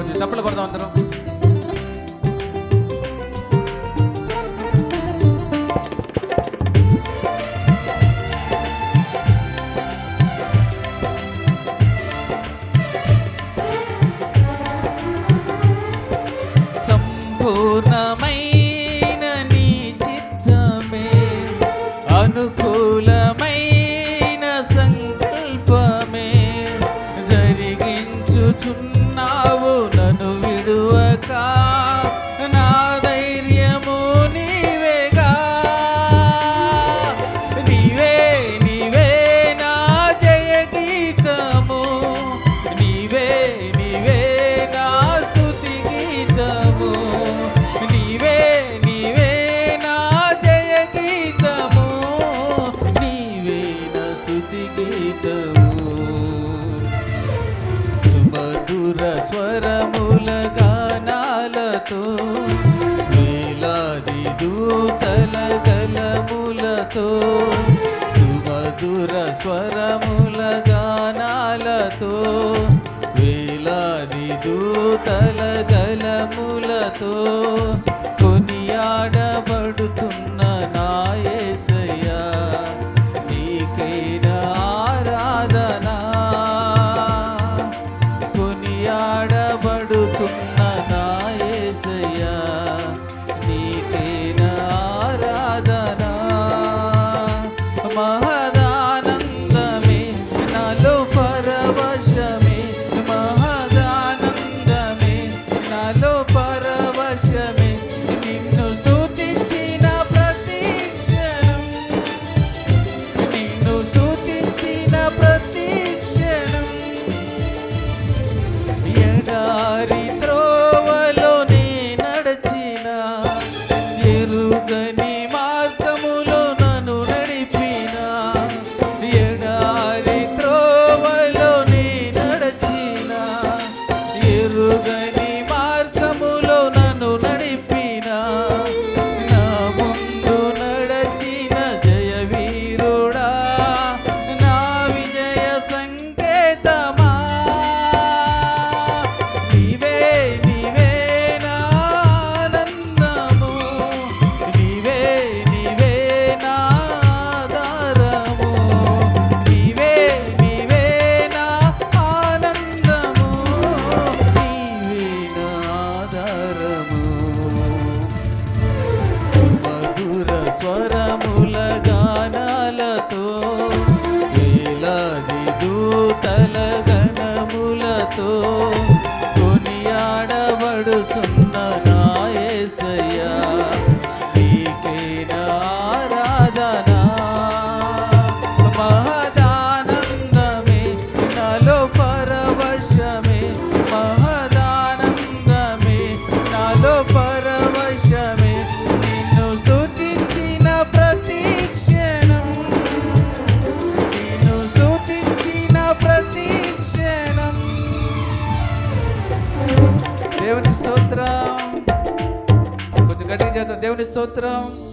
కొంచెం చప్పలు కొడదాం అందరం. సంపూర్ణమైన నీ చిత్తమే అనుకూల ఉన్నావు నన్ను విడువకా. మధుర స్వరముల గానాలతో వేలాది దూతల గలములతో దేవుని స్తోత్రం. కొద్ది గట్టిగా చేద్దాం. దేవుని స్తోత్రం.